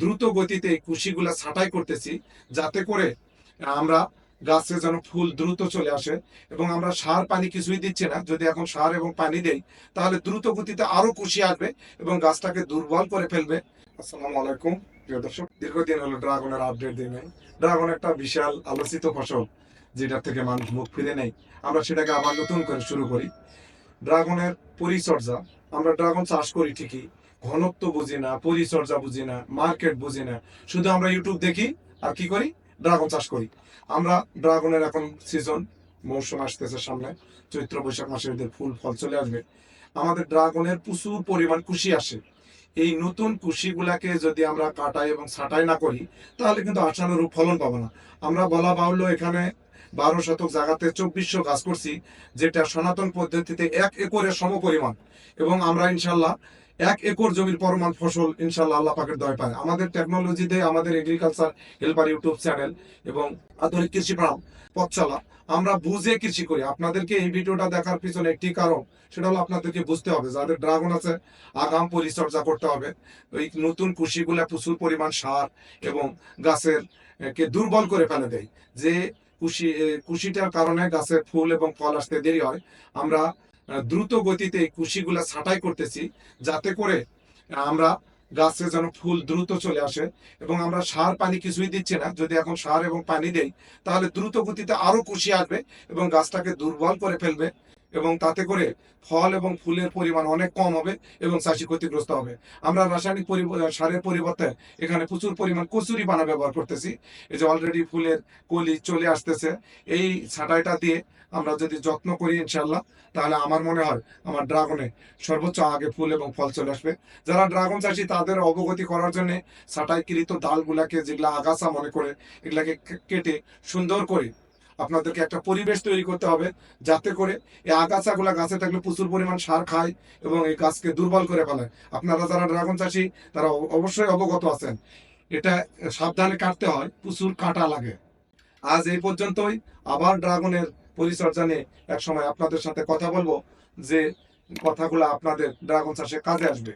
দ্রুত গতিতে এই কুশিগুলা ছাঁটাই করতেছি যাতে করে আমরা গাছে যেন ফুল দ্রুত চলে আসে এবং আমরা সার পানি কিছুই দিচ্ছি না। যদি এখন সার এবং পানি দেই, তাহলে দ্রুত গতিতে আরও কুশি আসবে এবং গাছটাকে দুর্বল করে ফেলবে। আসসালামু আলাইকুম, প্রিয় দর্শক। দীর্ঘদিন হলো ড্রাগনের আপডেট দিই নাই। ড্রাগন একটা বিশাল আলোচিত ফসল, যেটার থেকে মানুষ মুখ ফিরে নেই। আমরা সেটাকে আবার নতুন করে শুরু করি। ড্রাগনের পরিচর্যা, আমরা ড্রাগন চাষ করি ঠিকই ঘনত্ব বুঝি না, পরিচর্যা বুঝি না মার্কেট বুঝি না। শুধু আমরা ইউটিউব দেখি, আর কি করি? ড্রাগন চাষ করি। আমরা ড্রাগনের এখন সিজন মৌসুম আসতেছে সামনে, চৈত্র বৈশাখ মাসে এদের ফুল, ফল চলে আসবে। আমাদের ড্রাগনের প্রচুর পরিমাণ কুশি আসে। এই নতুন কুশিগুলাকে যদি আমরা কাটাই এবং ছাঁটাই না করি, তাহলে কিন্তু আশানুরূপ ফলন পাবো না। আমরা বলা বাহুল্য এখানে বারো শতক জায়গাতে চব্বিশশো গাছ করছি, যেটা সনাতন পদ্ধতিতে এক একরের সম পরিমাণ এবং আমরা ইনশাল্লাহ এক একর জমির পরিমাণ ফসল ইনশাল্লাহ আল্লাহ পাকের দয় পায়। আমাদের টেকনোলজিতে আমাদের এগ্রিকালচার হেল্পার ইউটিউব চ্যানেল এবং আধুনিক কৃষি ফার্ম পথচালা, আমরা বুঝে কৃষি করি। আপনাদেরকে এই ভিডিওটা দেখার পিছনে একটি কারণ, সেটা হলো আপনাদেরকে বুঝতে হবে। যাদের ড্রাগন আছে, আগাম পরিচর্যা করতে হবে। ওই নতুন কুশিগুলা প্রচুর পরিমাণ সার এবং গাছের কে দুর্বল করে ফেলে দেয়। যে কুশি কুশিটার কারণে গাছের ফুল এবং ফল আসতে দেরি হয়। আমরা দ্রুত গতিতে এই কুশিগুলা ছাঁটাই করতেছি যাতে করে আমরা গাছে যেন ফুল দ্রুত চলে আসে এবং আমরা সার পানি কিছুই দিচ্ছি না। যদি এখন সার এবং পানি দেই, তাহলে দ্রুত গতিতে আরও কুশি আসবে এবং গাছটাকে দুর্বল করে ফেলবে। এবং তাতে করে ফল এবং ফুলের পরিমাণ অনেক কম হবে এবং চাষি ক্ষতিগ্রস্ত হবে। আমরা রাসায়নিক সারের পরিবর্তে এখানে প্রচুর পরিমাণ কচুরি পানা ব্যবহার করতেছি। এই যে অলরেডি ফুলের কলি চলে আসতেছে, এই ছাঁটাইটা দিয়ে আমরা যদি যত্ন করি ইনশাল্লাহ তাহলে আমার মনে হয় আমার ড্রাগনে সর্বোচ্চ আগে ফুল এবং ফল চলে আসবে। যারা ড্রাগন চাষি, তাদের অবগতি করার জন্য ছাঁটাইকৃত ডালগুলাকে যেগুলা আগাছা মনে করে, এগুলাকে কেটে সুন্দর করে আপনাদেরকে একটা পরিবেশ তৈরি করতে হবে যাতে করে এই আগাছাগুলা গাছে থাকলে প্রচুর পরিমাণ সার খায় এবং এই গাছকে দুর্বল করে ফেলে। আপনারা যারা ড্রাগন চাষি, তারা অবশ্যই অবগত আছেন। এটা সাবধানে কাটতে হয়, প্রচুর কাটা লাগে। আজ এই পর্যন্তই। আবার ড্রাগনের পরিচর্যা নিয়ে এক সময় আপনাদের সাথে কথা বলব, যে কথাগুলো আপনাদের ড্রাগন চাষে কাজে আসবে।